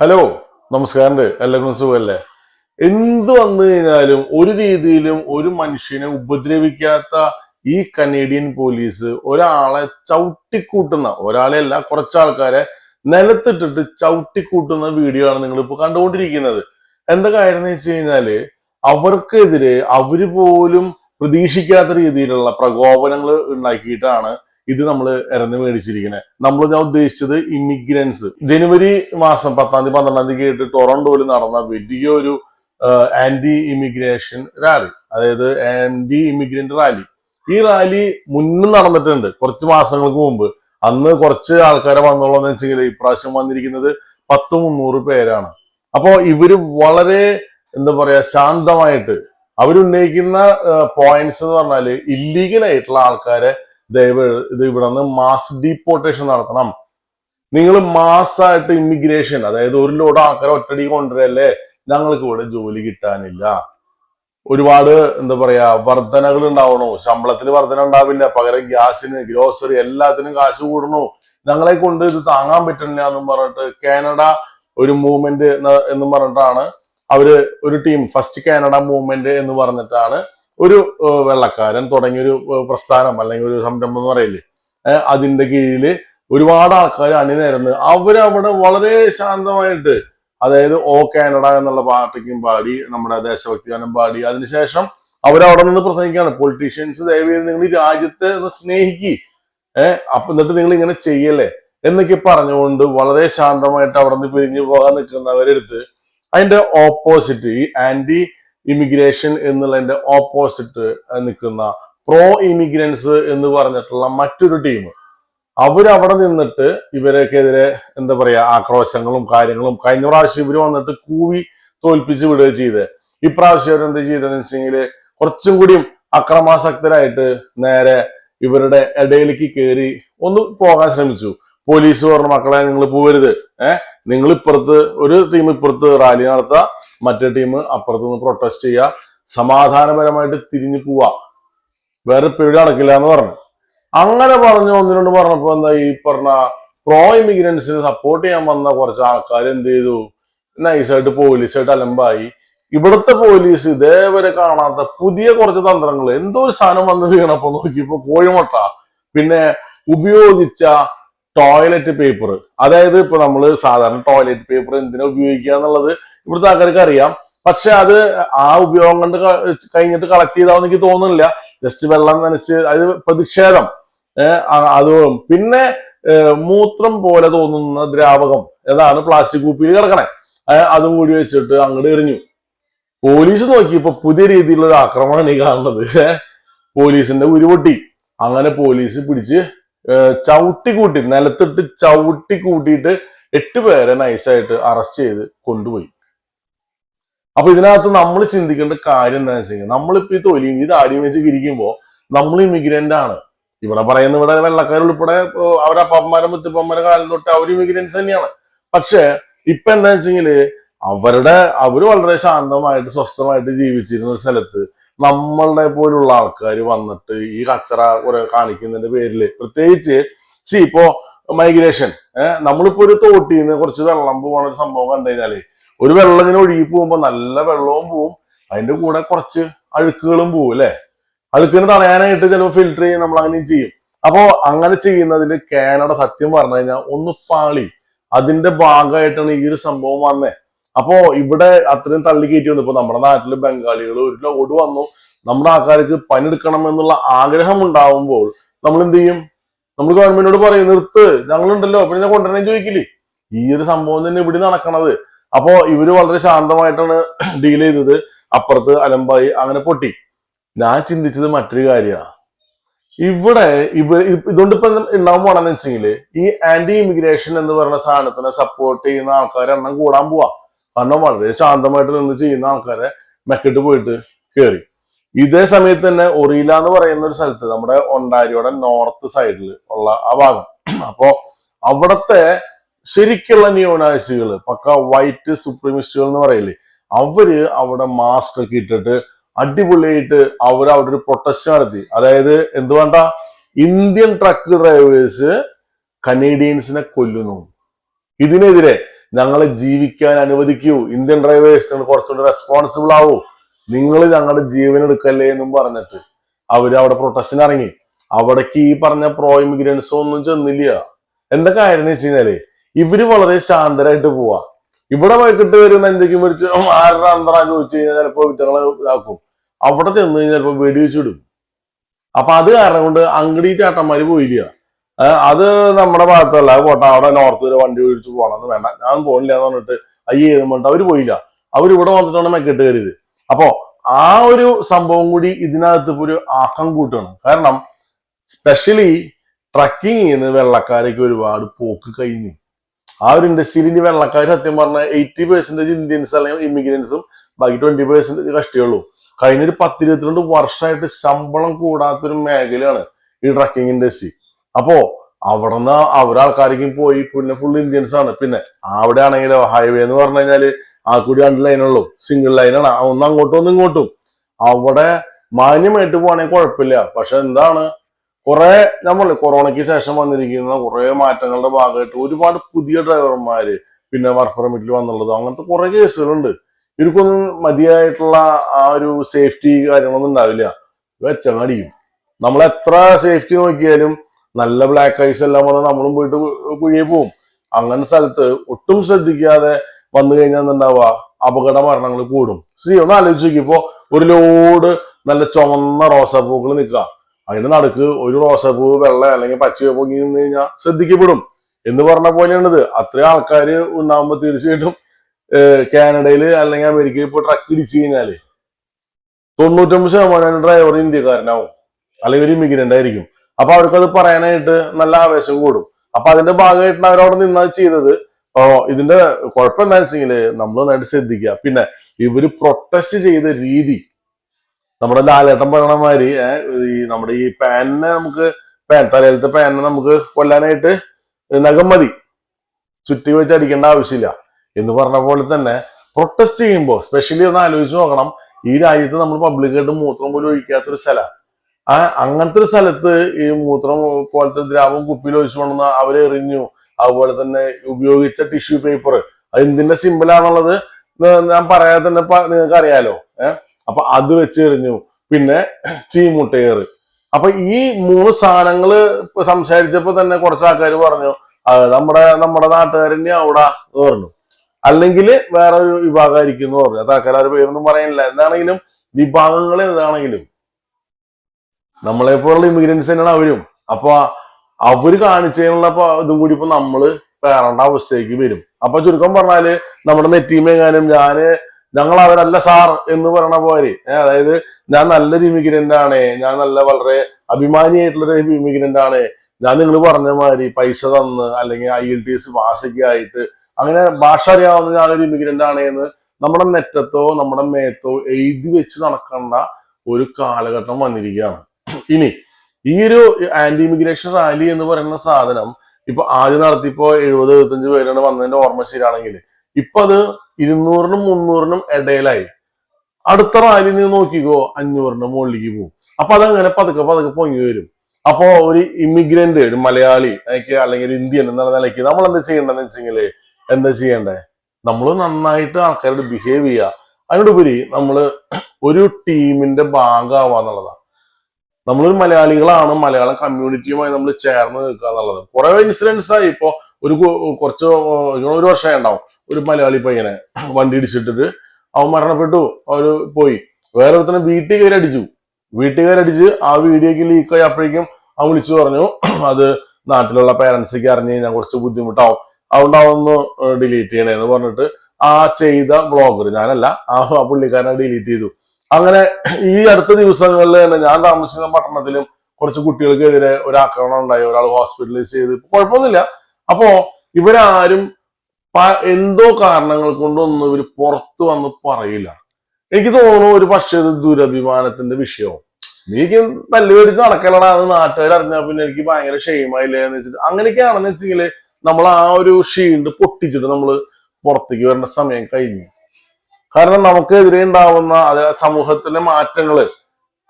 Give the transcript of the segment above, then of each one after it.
Hello നമസ്കാരം എല്ലാവർക്കും സുഖമല്ലേ? എന്ത് വന്നു കഴിഞ്ഞാലും ഒരു രീതിയിലും ഒരു മനുഷ്യനെ ഉപദ്രവിക്കാത്ത ഈ കനേഡിയൻ പോലീസ് ഒരാളെ ചവിട്ടിക്കൂട്ടുന്ന ഒരാളെ അല്ല കുറച്ച് ആൾക്കാരെ നിലത്തിട്ടിട്ട് ചവിട്ടിക്കൂട്ടുന്ന വീഡിയോ ആണ് നിങ്ങൾ ഇപ്പൊ കണ്ടുകൊണ്ടിരിക്കുന്നത്. എന്താ കാര്യം എന്ന് വെച്ച് കഴിഞ്ഞാൽ അവർക്കെതിരെ അവർ പോലും പ്രതീക്ഷിക്കാത്ത രീതിയിലുള്ള പ്രകോപനങ്ങൾ ഉണ്ടാക്കിയിട്ടാണ് ഇത് നമ്മൾ ഇറന്ന് മേടിച്ചിരിക്കുന്നത് നമ്മൾ ഞാൻ ഉദ്ദേശിച്ചത് ഇമിഗ്രൻസ് ജനുവരി മാസം പത്താം തീയതി പന്ത്രണ്ടാം തീയതി ആയിട്ട് ടൊറന്റോയിൽ നടന്ന വലിയൊരു ആന്റി ഇമിഗ്രേഷൻ റാലി അതായത് ആന്റി ഇമിഗ്രന്റ് റാലി ഈ റാലി മുന്നും നടന്നിട്ടുണ്ട് കുറച്ച് മാസങ്ങൾക്ക് മുമ്പ്. അന്ന് കുറച്ച് ആൾക്കാരെ വന്നോളൂ എന്ന് വെച്ചെങ്കിൽ ഇപ്രാവശ്യം വന്നിരിക്കുന്നത് പത്ത് മുന്നൂറ് പേരാണ്. അപ്പോ ഇവർ വളരെ എന്താ പറയാ ശാന്തമായിട്ട് അവരുന്നയിക്കുന്ന പോയിന്റ്സ് എന്ന് പറഞ്ഞാൽ ഇല്ലീഗൽ ആയിട്ടുള്ള ആൾക്കാരെ ദയവ് ഇത് ഇവിടെ നിന്ന് മാസ് ഡീപ്പോർട്ടേഷൻ നടത്തണം നിങ്ങൾ മാസ്സായിട്ട് ഇമിഗ്രേഷൻ അതായത് ഒരു ലോഡ് ആൾക്കാരെ ഒറ്റടി കൊണ്ടുവരല്ലേ? ഞങ്ങൾക്ക് ഇവിടെ ജോലി കിട്ടാനില്ല. ഒരുപാട് എന്താ പറയാ വർധനകൾ ഉണ്ടാവണു ശമ്പളത്തിൽ വർധന ഉണ്ടാവില്ല. പകരം ഗ്യാസിന് ഗ്രോസറി എല്ലാത്തിനും കാശ് കൂടണു ഞങ്ങളെ കൊണ്ട് ഇത് താങ്ങാൻ പറ്റില്ല എന്നും പറഞ്ഞിട്ട് കാനഡ ഒരു മൂവ്മെന്റ് എന്ന് പറഞ്ഞിട്ടാണ് അവർ ഒരു ടീം ഫസ്റ്റ് കാനഡ മൂവ്മെന്റ് എന്ന് പറഞ്ഞിട്ടാണ് ഒരു വെള്ളക്കാരൻ തുടങ്ങിയൊരു ഒരു പ്രസ്ഥാനം അല്ലെങ്കിൽ ഒരു സംരംഭം എന്ന് പറയില്ലേ? അതിന്റെ കീഴിൽ ഒരുപാട് ആൾക്കാർ അണിനിരന്ന് അവരവിടെ വളരെ ശാന്തമായിട്ട് അതായത് ഓ കാനഡ എന്നുള്ള പാർട്ടിക്കും പാടി നമ്മുടെ ദേശഭക്തി ഗാനം പാടി അതിനുശേഷം അവരവിടെ നിന്ന് പ്രസംഗിക്കുകയാണ്. പൊളിറ്റീഷ്യൻസ് ദയവേത് നിങ്ങൾ ഈ രാജ്യത്തെ ഒന്ന് സ്നേഹിക്കി. ഏഹ് അപ്പൊ എന്നിട്ട് നിങ്ങൾ ഇങ്ങനെ ചെയ്യല്ലേ? എന്നൊക്കെ പറഞ്ഞുകൊണ്ട് വളരെ ശാന്തമായിട്ട് അവിടെ നിന്ന് പിരിഞ്ഞു പോകാൻ നിൽക്കുന്നവരെടുത്ത് അതിന്റെ ഓപ്പോസിറ്റ് ഈ ആന്റി ഇമിഗ്രേഷൻ എന്നുള്ളതിന്റെ ഓപ്പോസിറ്റ് നിൽക്കുന്ന പ്രോ ഇമിഗ്രൻസ് എന്ന് പറഞ്ഞിട്ടുള്ള മറ്റൊരു ടീം അവരവിടെ നിന്നിട്ട് ഇവരൊക്കെതിരെ എന്താ പറയാ ആക്രോശങ്ങളും കാര്യങ്ങളും കഴിഞ്ഞ പ്രാവശ്യം ഇവർ വന്നിട്ട് കൂവി തോൽപ്പിച്ച് വിടുക ചെയ്ത്. ഇപ്രാവശ്യം അവരെന്ത് ചെയ്തതെന്ന് വെച്ചെങ്കിൽ കുറച്ചും കൂടിയും അക്രമാസക്തരായിട്ട് നേരെ ഇവരുടെ ഇടയിലേക്ക് കയറി ഒന്ന് പോകാൻ ശ്രമിച്ചു. പോലീസ് പറഞ്ഞ മക്കളെ നിങ്ങൾ പോവരുത്. ഏഹ് നിങ്ങൾ ഇപ്പുറത്ത് ഒരു ടീം ഇപ്പുറത്ത് റാലി നടത്തുക മറ്റേ ടീം അപ്പുറത്ത് നിന്ന് പ്രൊട്ടസ്റ്റ് ചെയ്യുക സമാധാനപരമായിട്ട് തിരിഞ്ഞു പോവാ. വേറെ പേടി നടക്കില്ല എന്ന് പറഞ്ഞു. അങ്ങനെ പറഞ്ഞു ഒന്നിനോട് പറഞ്ഞപ്പോ എന്താ ഈ പറഞ്ഞ പ്രോ ഇമിഗ്രൻസിന് സപ്പോർട്ട് ചെയ്യാൻ വന്ന കുറച്ച് ആൾക്കാർ എന്ത് ചെയ്തു? നൈസായിട്ട് പോലീസായിട്ട് അലമ്പായി. ഇവിടുത്തെ പോലീസ് ഇതേവരെ കാണാത്ത പുതിയ കുറച്ച് തന്ത്രങ്ങൾ എന്തോ ഒരു സാധനം വന്ന് വീണപ്പോ നോക്കിയപ്പോ കോഴിമുട്ട. പിന്നെ ഉപയോഗിച്ച ടോയ്ലറ്റ് പേപ്പർ അതായത് ഇപ്പൊ നമ്മൾ സാധാരണ ടോയ്ലറ്റ് പേപ്പർ എന്തിനാ ഉപയോഗിക്കുക എന്നുള്ളത് ഇവിടുത്തെ ആൾക്കാർക്ക് അറിയാം. പക്ഷെ അത് ആ ഉപയോഗം കൊണ്ട് കഴിഞ്ഞിട്ട് കളക്ട് ചെയ്താന്ന് എനിക്ക് തോന്നുന്നില്ല. ജസ്റ്റ് വെള്ളം നനച്ച് അത് പ്രതിഷേധം. അതും പിന്നെ മൂത്രം പോലെ തോന്നുന്ന ദ്രാവകം. ഏതാണ് പ്ലാസ്റ്റിക് കുപ്പിയിൽ കിടക്കണേ. അതും കൂടി വെച്ചിട്ട് അങ്ങോട്ട് എറിഞ്ഞു. പോലീസ് നോക്കി നോക്കിയപ്പോ പുതിയ രീതിയിലുള്ള ആക്രമണമാണ് ഈ കാണുന്നത്. പോലീസിന്റെ ഉരുപൊട്ടി. അങ്ങനെ പോലീസ് പിടിച്ച് ചവിട്ടി കൂട്ടി നിലത്തിട്ട് ചവിട്ടി കൂട്ടിയിട്ട് എട്ട് പേരെ നൈസായിട്ട് അറസ്റ്റ് ചെയ്ത് കൊണ്ടുപോയി. അപ്പൊ ഇതിനകത്ത് നമ്മൾ ചിന്തിക്കേണ്ട കാര്യം എന്താണെന്ന് വെച്ച് കഴിഞ്ഞാൽ നമ്മളിപ്പോ ഈ തൊലിയും ഇത് താടിയും വെച്ച് നമ്മൾ ഇമിഗ്രന്റ് ആണ്. ഇവിടെ പറയുന്ന ഇവിടെ ഏഹ് അവരുടെ അപ്പന്മാരും മുത്തപ്പന്മാരെ കാലം തൊട്ട് അവർ ഇമിഗ്രൻസ് തന്നെയാണ്. പക്ഷെ ഇപ്പൊ എന്താ വെച്ചെങ്കിൽ അവരുടെ അവർ വളരെ ശാന്തമായിട്ട് സ്വസ്ഥമായിട്ട് ജീവിച്ചിരുന്ന ഒരു സ്ഥലത്ത് നമ്മളുടെ പോലുള്ള ആൾക്കാർ വന്നിട്ട് ഈ കച്ചറ കുറെ കാണിക്കുന്നതിന്റെ പേരിൽ പ്രത്യേകിച്ച് സി ഇപ്പോ മൈഗ്രേഷൻ ഏഹ് നമ്മളിപ്പോ ഒരു തോട്ടിൽ നിന്ന് കുറച്ച് വെള്ളം പോകണ ഒരു സംഭവം കണ്ടു കഴിഞ്ഞാൽ ഒരു വെള്ളം ഇങ്ങനെ ഒഴുകി പോകുമ്പോ നല്ല വെള്ളവും പോവും. അതിന്റെ കൂടെ കുറച്ച് അഴുക്കുകളും പോവും അല്ലെ? അഴുക്കിന് തടയാനായിട്ട് ചിലപ്പോൾ ഫിൽറ്റർ ചെയ്യും നമ്മൾ അങ്ങനെ ചെയ്യും. അപ്പോ അങ്ങനെ ചെയ്യുന്നതിൽ കാനഡ സത്യം പറഞ്ഞു കഴിഞ്ഞാൽ ഒന്ന് പാളി. അതിന്റെ ഭാഗമായിട്ടാണ് ഈ ഒരു സംഭവം വന്നേ. അപ്പോ ഇവിടെ അത്രയും തള്ളി കയറ്റി വന്നു. ഇപ്പൊ നമ്മുടെ നാട്ടിൽ ബംഗാളികൾ ഒരു ലോഡ് വന്നു. നമ്മുടെ ആൾക്കാർക്ക് പണിയെടുക്കണം എന്നുള്ള ആഗ്രഹം ഉണ്ടാവുമ്പോൾ നമ്മൾ എന്ത് ചെയ്യും? നമ്മൾ ഗവൺമെന്റിനോട് പറയും നിർത്ത് ഞങ്ങളുണ്ടല്ലോ പിന്നെ കൊണ്ടുവരണേ ചോദിക്കില്ലേ? ഈ ഒരു സംഭവം തന്നെ ഇവിടെ നടക്കണത്. അപ്പോ ഇവർ വളരെ ശാന്തമായിട്ടാണ് ഡീൽ ചെയ്തത്. അപ്പുറത്ത് അലമ്പായി അങ്ങനെ പൊട്ടി. ഞാൻ ചിന്തിച്ചത് മറ്റൊരു കാര്യമാണ്. ഇവിടെ ഇവ ഇതുകൊണ്ട് ഇപ്പൊ ഉണ്ടാവും പോണെന്ന് വെച്ചെങ്കിൽ ഈ ആന്റി ഇമിഗ്രേഷൻ എന്ന് പറയുന്ന സാധനത്തിനെ സപ്പോർട്ട് ചെയ്യുന്ന ആൾക്കാരെ എണ്ണം കൂടാൻ പോവാ. കാരണം വളരെ ശാന്തമായിട്ട് നിന്ന് ചെയ്യുന്ന ആൾക്കാരെ മെക്കിട്ട് പോയിട്ട് കയറി ഇതേ സമയത്ത് തന്നെ ഒറീല എന്ന് പറയുന്ന ഒരു സ്ഥലത്ത് നമ്മുടെ ഒണ്ടാരിയുടെ നോർത്ത് സൈഡിൽ ഉള്ള ആ ഭാഗം. അപ്പോ അവിടത്തെ ശരിക്കുള്ള ന്യൂനാഴ്ചകൾ പക്ക വൈറ്റ് സുപ്രീമിസ്റ്റുകൾ എന്ന് പറയില്ലേ അവർ അവിടെ മാസ്ക് ഒക്കെ ഇട്ടിട്ട് അടിപൊളിയായിട്ട് അവർ അവിടെ ഒരു പ്രൊട്ടസ്റ്റ് നടത്തി. അതായത് എന്ത് വേണ്ട? ഇന്ത്യൻ ട്രക്ക് ഡ്രൈവേഴ്സ് കനേഡിയൻസിനെ കൊല്ലുന്നു. ഇതിനെതിരെ ഞങ്ങളെ ജീവിക്കാൻ അനുവദിക്കൂ. ഇന്ത്യൻ ഡ്രൈവേഴ്സ് കുറച്ചുകൂടി റെസ്പോൺസിബിൾ ആവൂ. നിങ്ങൾ ഞങ്ങളുടെ ജീവൻ എടുക്കല്ലേ എന്നും പറഞ്ഞിട്ട് അവർ അവിടെ പ്രൊട്ടക്ഷൻ ഇറങ്ങി. അവിടേക്ക് ഈ പറഞ്ഞ പ്രോ ഇമിഗ്രൻസോ ഒന്നും ചെന്നില്ല. എന്താ കാര്യം എന്ന് വെച്ച് കഴിഞ്ഞാൽ ഇവർ വളരെ ശാന്തരായിട്ട് പോവാ. ഇവിടെ വൈകിട്ട് വരുന്ന എന്തെങ്കിലും മേടിച്ച് ആരുടെ അന്തറാന്ന് ചോദിച്ചു കഴിഞ്ഞാൽ ചിലപ്പോ വിറ്റങ്ങളെ ഇതാക്കും. അവിടെ ചെന്ന് കഴിഞ്ഞാൽ ചിലപ്പോ വെടിവെച്ചിടും അപ്പൊ അത് കാരണം കൊണ്ട് അങ്കടി ചേട്ടന്മാര് പോയില്ല. അത് നമ്മുടെ ഭാഗത്തല്ല അത് പോട്ടെ അവിടെ നോർത്ത് വരെ വണ്ടി ഒഴിച്ച് പോകണമെന്ന് വേണ്ട. ഞാൻ പോണില്ല എന്ന് പറഞ്ഞിട്ട് അയ്യേ എന്ന് പറഞ്ഞിട്ട് അവർ പോയില്ല. അവർ ഇവിടെ വന്നിട്ടാണ് മെക്കെട്ട് കയറിയത്. അപ്പോ ആ ഒരു സംഭവം കൂടി ഇതിനകത്ത് ഇപ്പൊ ഒരു ആക്കം കൂട്ടാണ് കാരണം സ്പെഷ്യലി ട്രക്കിങ് ചെയ്യുന്ന വെള്ളക്കാരൊക്കെ ഒരുപാട് പോക്ക് കഴിഞ്ഞു. ആ ഒരു ഇൻഡസ്ട്രിയിൽ വെള്ളക്കാർ സത്യം പറഞ്ഞാൽ എയ്റ്റി പെർസെന്റേജ് ഇന്ത്യൻസ് അല്ലെങ്കിൽ ഇമിഗ്രൻസും ബാക്കി ട്വന്റി പെർസെന്റേജ് കഷ്ടിയുള്ളൂ കഴിഞ്ഞൊരു പത്തിരുപത്തിരണ്ട് വർഷമായിട്ട് ശമ്പളം കൂടാത്തൊരു മേഖലയാണ് ഈ ട്രക്കിംഗ് ഇൻഡസ്ട്രി അപ്പോ അവിടെ നിന്ന് അവരാൾക്കാരേക്കും പോയി പിന്നെ ഫുൾ ഇന്ത്യൻസ് ആണ്. പിന്നെ അവിടെ ആണെങ്കിലോ ഹൈവേ എന്ന് പറഞ്ഞു കഴിഞ്ഞാൽ ആ കൂടി രണ്ട് ലൈനുള്ളൂ സിംഗിൾ ലൈനാണ് ഒന്ന് അങ്ങോട്ടും ഒന്ന് ഇങ്ങോട്ടും. അവിടെ മാന്യമായിട്ട് പോവാണെങ്കിൽ കുഴപ്പമില്ല. പക്ഷെ എന്താണ് കുറെ നമ്മൾ കൊറോണയ്ക്ക് ശേഷം വന്നിരിക്കുന്ന കുറെ മാറ്റങ്ങളുടെ ഭാഗമായിട്ട് ഒരുപാട് പുതിയ ഡ്രൈവർമാര് പിന്നെ വർക്ക് പെർമിറ്റിൽ വന്നുള്ളത് അങ്ങനത്തെ കുറെ കേസുകളുണ്ട്. ഇവർക്കൊന്നും മതിയായിട്ടുള്ള ആ ഒരു സേഫ്റ്റി കാര്യങ്ങളൊന്നും ഉണ്ടാവില്ല. വെച്ചങ്ങടിക്കും. നമ്മൾ എത്ര സേഫ്റ്റി നോക്കിയാലും നല്ല ബ്ലാക്ക് ഐസ് എല്ലാം വന്ന് നമ്മളും പോയിട്ട് കുഴിയെ പോവും. അങ്ങനെ സ്ഥലത്ത് ഒട്ടും ശ്രദ്ധിക്കാതെ വന്നു കഴിഞ്ഞാൽ എന്താവുക അപകട മരണങ്ങൾ കൂടും. ശരി ഒന്ന് ആലോചിച്ച് നോക്കി ഇപ്പോ ഒരു ലോഡ് നല്ല ചുമന്ന റോസാപ്പൂക്കൾ നിൽക്കുക. അതിന്റെ നടുക്ക് ഒരു റോസാപ്പൂ വെള്ള അല്ലെങ്കിൽ പച്ച പൊങ്ങി നിന്ന് കഴിഞ്ഞാൽ ശ്രദ്ധിക്കപ്പെടും. എന്ന് പറഞ്ഞ പോലെയാണിത്. അത്രയും ആൾക്കാർ ഉണ്ടാകുമ്പോൾ തീർച്ചയായിട്ടും കാനഡയിൽ അല്ലെങ്കിൽ അമേരിക്കയിൽ ഇപ്പോൾ ട്രക്ക് ഇടിച്ചു കഴിഞ്ഞാൽ തൊണ്ണൂറ്റൊമ്പത് ശതമാനം ഡ്രൈവർ ഇന്ത്യക്കാരനാവും. അല്ലെങ്കിൽ ഒരു ഇമിഗ്രന്റ് ആയിരിക്കും. അപ്പൊ അവർക്കത് പറയാനായിട്ട് നല്ല ആവേശം കൂടും. അപ്പൊ അതിന്റെ ഭാഗമായിട്ടാണ് അവരവിടെ നിന്നത് ചെയ്തത്. അപ്പോ ഇതിന്റെ കുഴപ്പം എന്താ വെച്ചെങ്കിൽ നമ്മൾ നന്നായിട്ട് ശ്രദ്ധിക്കുക. പിന്നെ ഇവർ പ്രൊട്ടസ്റ്റ് ചെയ്ത രീതി. നമ്മുടെ ലാലേട്ടൻ പറയണമാതിരി ഈ നമ്മുടെ ഈ പാനിനെ നമുക്ക് പാൻ തലയിലത്തെ പാനിനെ നമുക്ക് കൊല്ലാനായിട്ട് നഖം മതി. ചുറ്റി വെച്ച് അടിക്കേണ്ട ആവശ്യമില്ല. എന്ന് പറഞ്ഞ പോലെ തന്നെ പ്രൊട്ടസ്റ്റ് ചെയ്യുമ്പോൾ സ്പെഷ്യലി ഒന്ന് ആലോചിച്ച് നോക്കണം. ഈ രാജ്യത്ത് നമ്മൾ പബ്ലിക്കായിട്ട് മൂത്രം പോലും ഒഴിക്കാത്തൊരു സ്ഥലം. ആ അങ്ങനത്തെ ഒരു സ്ഥലത്ത് ഈ മൂത്രം പോലത്തെ ദ്രാവം കുപ്പിയിൽ ഒഴിച്ചു കൊണ്ടുവന്ന അവരെ എറിഞ്ഞു. അതുപോലെ തന്നെ ഉപയോഗിച്ച ടിഷ്യൂ പേപ്പർ അത് എന്തിന്റെ സിമ്പിളാണുള്ളത് ഞാൻ പറയാതെ തന്നെ നിങ്ങൾക്ക് അറിയാലോ. ഏഹ് അപ്പൊ അത് വെച്ച് എറിഞ്ഞു. പിന്നെ ചീമുട്ടയേറ് അപ്പൊ ഈ മൂന്ന് സാധനങ്ങൾ ഇപ്പൊ സംസാരിച്ചപ്പോ തന്നെ കുറച്ച് ആൾക്കാർ പറഞ്ഞു നമ്മുടെ നമ്മുടെ നാട്ടുകാരനെ അവിടെ പറഞ്ഞു. അല്ലെങ്കിൽ വേറെ ഒരു വിഭാഗമായിരിക്കും എന്ന് പറഞ്ഞു. അത് ആൾക്കാർ പേരൊന്നും പറയാനില്ല എന്താണെങ്കിലും വിഭാഗങ്ങൾ ഏതാണെങ്കിലും നമ്മളെ പോലുള്ള ഇമിഗ്രൻസ് തന്നെയാണ് അവരും. അപ്പൊ അവർ കാണിച്ചതിനുള്ള ഇതും കൂടി ഇപ്പൊ നമ്മൾ പേറേണ്ട അവസ്ഥയ്ക്ക് വരും. അപ്പൊ ചുരുക്കം പറഞ്ഞാൽ നമ്മുടെ നെറ്റീമെങ്ങാനും ഞാൻ ഞങ്ങൾ അവരല്ല സാർ എന്ന് പറയണ പോലെ അതായത് ഞാൻ നല്ലൊരു ഇമിഗ്രന്റ് ആണ് ഞാൻ നല്ല വളരെ അഭിമാനിയായിട്ടുള്ള ഒരു ഇമിഗ്രന്റ് ആണ്. ഞാൻ നിങ്ങൾ പറഞ്ഞ മാതിരി പൈസ തന്ന് അല്ലെങ്കിൽ ഐ എൽ ടി എസ് ഭാഷയ്ക്ക് ആയിട്ട് അങ്ങനെ ഭാഷ അറിയാവുന്ന ഞാനൊരു ഇമിഗ്രന്റ് ആണ് എന്ന് നമ്മുടെ നെറ്റത്തോ നമ്മുടെ മേത്തോ എഴുതി വെച്ച് നടക്കേണ്ട ഒരു കാലഘട്ടം വന്നിരിക്കുകയാണ്. ഇനി ഈ ഒരു ആന്റി ഇമിഗ്രേഷൻ റാലി എന്ന് പറയുന്ന സാധനം ഇപ്പൊ ആദ്യം നടത്തിയപ്പോ എഴുപത് എഴുപത്തഞ്ച് പേരാണ് വന്നതിന്റെ ഓർമ്മ ശരിയാണെങ്കിൽ ഇപ്പൊ അത് ഇരുന്നൂറിനും മുന്നൂറിനും ഇടയിലായി. അടുത്ത റാലി നീ നോക്കിക്കോ അഞ്ഞൂറിന്റെ മുകളിലേക്ക് പോകും. അപ്പൊ അതങ്ങനെ പതുക്കെ പതുക്കെ പൊങ്ങി വരും. അപ്പോ ഒരു ഇമിഗ്രന്റ് ഒരു മലയാളി അല്ലെങ്കിൽ ഒരു ഇന്ത്യൻ എന്നുള്ള നിലയ്ക്ക് നമ്മൾ എന്താ ചെയ്യേണ്ടതെന്ന് വെച്ചെങ്കിൽ എന്താ ചെയ്യണ്ടേ? നമ്മൾ നന്നായിട്ട് ആൾക്കാരോട് ബിഹേവ് ചെയ്യുക. അതിനോടുപരി നമ്മൾ ഒരു ടീമിന്റെ ഭാഗമാവുക എന്നുള്ളതാണ്. നമ്മളൊരു മലയാളികളാണ് മലയാളം കമ്മ്യൂണിറ്റിയുമായി നമ്മൾ ചേർന്ന് നിൽക്കുക എന്നുള്ളത്. കുറെ ഇൻസിഡൻസ് ആയി ഇപ്പോ ഒരു കുറച്ച് ഒരു വർഷമായി ഉണ്ടാവും. ഒരു മലയാളി പയ്യനെ വണ്ടി ഇടിച്ചിട്ടിട്ട് അവൻ മരണപ്പെട്ടു. അവർ പോയി. വേറെ ഒരുത്തനെ വീട്ടിൽ കയറി അടിച്ചു. വീട്ടിൽ കയറി അടിച്ച് ആ വീഡിയോക്ക് ലീക്കായി അപ്പോഴേക്കും അവൻ വിളിച്ചു പറഞ്ഞു അത് നാട്ടിലുള്ള പേരൻസിക്ക് അറിഞ്ഞു കഴിഞ്ഞാൽ കുറച്ച് ബുദ്ധിമുട്ടാവും. അതുകൊണ്ട് അതൊന്ന് ഡിലീറ്റ് ചെയ്യണേന്ന് പറഞ്ഞിട്ട് ആ ചെയ്ത ബ്ലോഗർ ഞാനല്ല ആ പുള്ളിക്കാരനെ ഡിലീറ്റ് ചെയ്തു. അങ്ങനെ ഈ അടുത്ത ദിവസങ്ങളിൽ തന്നെ ഞാൻ താമസിക്കുന്ന പട്ടണത്തിലും കുറച്ച് കുട്ടികൾക്കെതിരെ ഒരു ആക്രമണം ഉണ്ടായി. ഒരാൾ ഹോസ്പിറ്റലൈസ് ചെയ്ത്. കുഴപ്പമൊന്നുമില്ല. അപ്പോ ഇവരാരും എന്തോ കാരണങ്ങൾ കൊണ്ടൊന്നും ഇവർ പുറത്തു വന്ന് പറയില്ല. എനിക്ക് തോന്നുന്നു ഒരു പക്ഷേ ദുരഭിമാനത്തിന്റെ വിഷയവും. നീക്ക് തല്ലു മേടിച്ച് നടക്കലടാ നാട്ടുകാർ അറിഞ്ഞാൽ പിന്നെ എനിക്ക് ഭയങ്കര ഷെയിമായില്ലേ എന്ന് വെച്ചിട്ട് അങ്ങനെയൊക്കെയാണെന്ന് വെച്ചെങ്കിൽ നമ്മൾ ആ ഒരു ഷീൽഡ് പൊട്ടിച്ചിട്ട് നമ്മൾ പുറത്തേക്ക് വരേണ്ട സമയം കഴിഞ്ഞു. കാരണം നമുക്കെതിരെ ഉണ്ടാവുന്ന അത് സമൂഹത്തിലെ മാറ്റങ്ങൾ.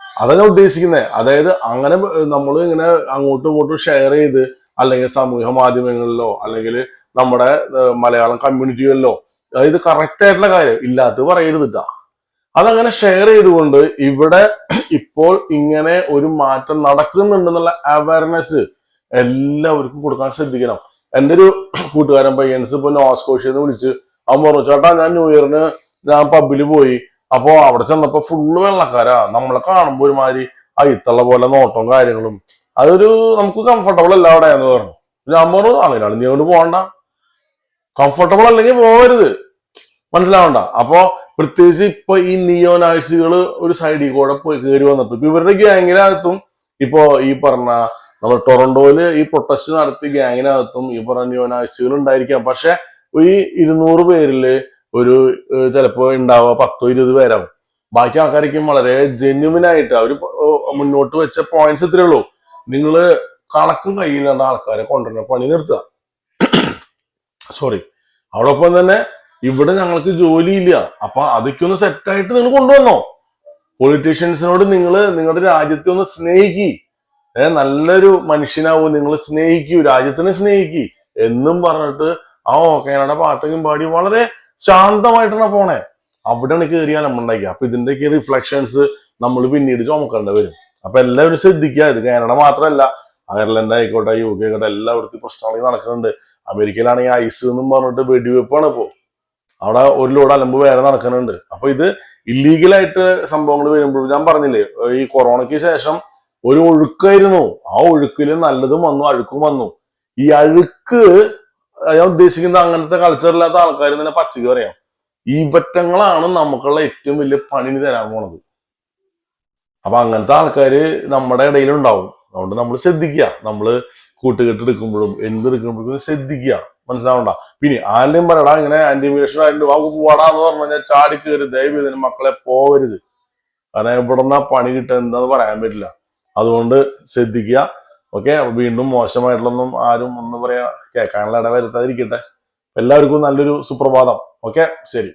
അതാ ഉദ്ദേശിക്കുന്നത് അതായത് അങ്ങനെ നമ്മൾ ഇങ്ങനെ അങ്ങോട്ടും ഇങ്ങോട്ടും ഷെയർ ചെയ്ത് അല്ലെങ്കിൽ സമൂഹ മാധ്യമങ്ങളിലോ അല്ലെങ്കിൽ നമ്മുടെ മലയാളം കമ്മ്യൂണിറ്റികളിലോ അതായത് കറക്റ്റ് ആയിട്ടുള്ള കാര്യം ഇല്ലാത്തത് പറയരുത് ട്ടാ. അതങ്ങനെ ഷെയർ ചെയ്തുകൊണ്ട് ഇവിടെ ഇപ്പോൾ ഇങ്ങനെ ഒരു മാറ്റം നടക്കുന്നുണ്ടെന്നുള്ള അവയർനെസ് എല്ലാവർക്കും കൊടുക്കാൻ ശ്രദ്ധിക്കണം. എന്റെ ഒരു കൂട്ടുകാരൻ പയ്യൻസ് ഇപ്പൊ നോസ്കോഷ്യന്ന് വിളിച്ച് അവൻ പറഞ്ഞു ചേട്ടാ ഞാൻ ന്യൂ ഇയറിന് ഞാൻ പബ്ബിൽ പോയി. അപ്പോ അവിടെ ചെന്നപ്പോ ഫുള്ള് വെള്ളക്കാരാ. നമ്മളെ കാണുമ്പോ ഒരുമാതിരി അയിത്തുള്ള പോലെ നോട്ടവും കാര്യങ്ങളും. അതൊരു നമുക്ക് കംഫർട്ടബിൾ അല്ല അവിടെ എന്ന് പറഞ്ഞു. ഞാൻ പറഞ്ഞു അങ്ങനെയാണ് നീ കൊണ്ട് പോകണ്ട. കംഫർട്ടബിൾ അല്ലെങ്കിൽ പോകരുത്. മനസ്സിലാവണ്ട? അപ്പോ പ്രത്യേകിച്ച് ഇപ്പൊ ഈ നിയോ നാഴ്സുകൾ ഒരു സൈഡിൽ കൂടെ പോയി കയറി വന്നപ്പോ ഇപ്പൊ ഇവരുടെ ഗ്യാങ്ങിനകത്തും ഇപ്പോ ഈ പറഞ്ഞ നമ്മൾ ടൊറന്റോയിൽ ഈ പ്രൊട്ടസ്റ്റ് നടത്തി ഗ്യാങ്ങിനകത്തും ഈ പറഞ്ഞ നിയോ നാഴ്സുകൾ ഉണ്ടായിരിക്കാം. പക്ഷെ ഈ ഇരുന്നൂറ് പേരിൽ ഒരു ചിലപ്പോ ഉണ്ടാവുക പത്തോ ഇരുപത് പേരാവും. ബാക്കി ആൾക്കാരേക്കും വളരെ ജെന്യുവിൻ ആയിട്ട് അവർ മുന്നോട്ട് വെച്ച പോയിന്റ്സ് ഇത്രേ ഉള്ളൂ. നിങ്ങൾ കണക്കും കയ്യിലുള്ള ആൾക്കാരെ കൊണ്ടുവരുന്ന പണി നിർത്തുക. സോറി അതോടൊപ്പം തന്നെ ഇവിടെ ഞങ്ങൾക്ക് ജോലിയില്ല അപ്പൊ അതൊക്കെ ഒന്ന് സെറ്റായിട്ട് നിങ്ങൾ കൊണ്ടുവന്നോ. പൊളിറ്റീഷ്യൻസിനോട് നിങ്ങൾ നിങ്ങളുടെ രാജ്യത്തെ ഒന്ന് സ്നേഹിക്കി. നല്ലൊരു മനുഷ്യനാവും. നിങ്ങൾ സ്നേഹിക്കൂ. രാജ്യത്തിനെ സ്നേഹിക്കി. എന്നും പറഞ്ഞിട്ട് ആ ഓക്കേനയുടെ പാട്ടൊക്കെ പാടി വളരെ ശാന്തമായിട്ടാണ് പോണേ. അവിടെയാണ് കയറിയാൽ നമ്മളുണ്ടാക്കി അപ്പൊ ഇതിന്റെയൊക്കെ റിഫ്ലക്ഷൻസ് നമ്മൾ പിന്നീട് ചുമക്കേണ്ടി വരും. അപ്പൊ എല്ലാവരും ശ്രദ്ധിക്കുക ഇത് കാനഡ മാത്രമല്ല അയർലൻഡ് ആയിക്കോട്ടെ യു കെ ആയിക്കോട്ടെ എല്ലായിടത്തും പ്രശ്നങ്ങൾ നടക്കുന്നുണ്ട്. അമേരിക്കയിലാണെങ്കിൽ ഐസ് എന്നും പറഞ്ഞിട്ട് വെടിവെപ്പാണ് ഇപ്പോ. അവിടെ ഒരു ലോഡ് അലമ്പ് വേറെ നടക്കുന്നുണ്ട്. അപ്പൊ ഇത് ഇല്ലീഗലായിട്ട് സംഭവങ്ങൾ വരുമ്പോൾ ഞാൻ പറഞ്ഞില്ലേ ഈ കൊറോണയ്ക്ക് ശേഷം ഒരു ഒഴുക്കായിരുന്നു. ആ ഒഴുക്കിൽ നല്ലതും വന്നു അഴുക്കും വന്നു. ഈ അഴുക്ക് ഞാൻ ഉദ്ദേശിക്കുന്നത് അങ്ങനത്തെ കൾച്ചറില്ലാത്ത ആൾക്കാർ തന്നെ പച്ചക്ക് പറയാം. ഈ വറ്റങ്ങളാണ് നമുക്കുള്ള ഏറ്റവും വലിയ പണി തരാൻ പോണത്. അപ്പൊ അങ്ങനത്തെ ആൾക്കാര് നമ്മുടെ ഇടയിൽ ഉണ്ടാവും അതുകൊണ്ട് നമ്മൾ ശ്രദ്ധിക്കുക. നമ്മൾ എന്ത് എടുക്കുമ്പോഴും ശ്രദ്ധിക്കുക. മനസ്സിലാവണ്ട? പിന്നെ ആരുടെയും പറയടാ ഇങ്ങനെ ആന്റിമിഗ്രേഷൻ ആയിട്ട് വാക്ക് പോവാടാ എന്ന് ചാടി കയറി ദയവ് ഇതിന് മക്കളെ പോവരുത്. കാരണം ഇവിടുന്ന് പണി കിട്ടുക എന്താന്ന് പറയാൻ പറ്റില്ല. അതുകൊണ്ട് ശ്രദ്ധിക്കുക. ഓക്കെ വീണ്ടും മോശമായിട്ടുള്ളൊന്നും ആരും ഒന്നും പറയാ കേൾക്കാനുള്ള ഇടവരുത്താതിരിക്കട്ടെ. എല്ലാവർക്കും നല്ലൊരു സുപ്രഭാതം. ഓക്കെ ശരി.